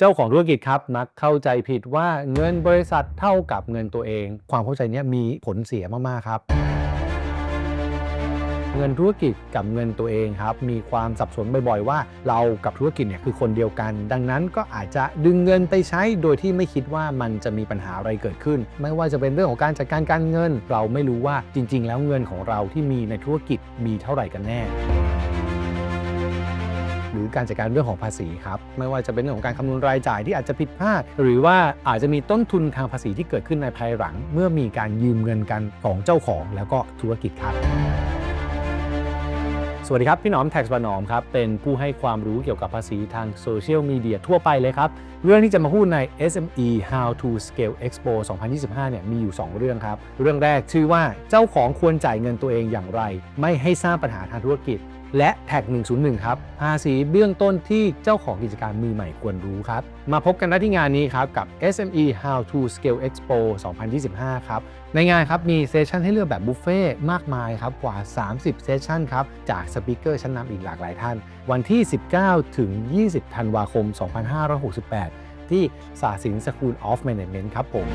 เจ้าของธุรกิจครับมักเข้าใจผิดว่าเงินบริษัทเท่ากับเงินตัวเอง ความเข้าใจนี้มีผลเสียมาก ๆ ครับ เงินธุรกิจกับเงินตัวเองครับ มีความสับสนบ่อย ๆ ว่าเรากับธุรกิจเนี่ยคือคนเดียวกัน ดังนั้นก็อาจจะดึงเงินไปใช้โดยที่ไม่คิดว่ามันจะมีปัญหาอะไรเกิดขึ้น ไม่ว่าจะเป็นเรื่องของการจัดการการเงิน เราไม่รู้ว่าจริง ๆ แล้วเงินของเราที่มีในธุรกิจมีเท่าไหร่กันแน่ หรือการจัดการเรื่องของภาษีครับ ไม่ว่าจะเป็นเรื่องของการคำนวณรายจ่ายที่อาจจะผิดพลาด หรือว่าอาจจะมีต้นทุนทางภาษีที่เกิดขึ้นในภายหลัง เมื่อมีการยืมเงินกันของเจ้าของ แล้วก็ธุรกิจครับสวัสดีครับ พี่หนอมแท็กบานอมครับ เป็นผู้ให้ความรู้เกี่ยวกับภาษีทางโซเชียลมีเดียทั่วไปเลยครับเรื่องที่จะมาพูดใน SME How to Scale Expo 2025 เนี่ยมีอยู่ 2 เรื่องครับ เรื่องแรกชื่อว่าเจ้าของควรจ่ายเงินตัวเองอย่างไร ไม่ให้สร้างปัญหาทางธุรกิจ และแท็ก 101 ครับ ภาษีเบื้องต้นที่เจ้าของกิจการมือใหม่ควรรู้ครับ มาพบกันได้ที่งานนี้ครับกับ SME How to Scale Expo 2025 ครับ ในงานครับมีเซสชันให้เลือกแบบบุฟเฟ่ต์มากมายครับกว่า 30 เซสชันครับจากสปิเกอร์ชั้นนำอีกหลากหลายท่าน วันที่ 19 ถึง 20 ธันวาคม 2568 ที่สาสินสคูลออฟแมネจเมนต์ครับผม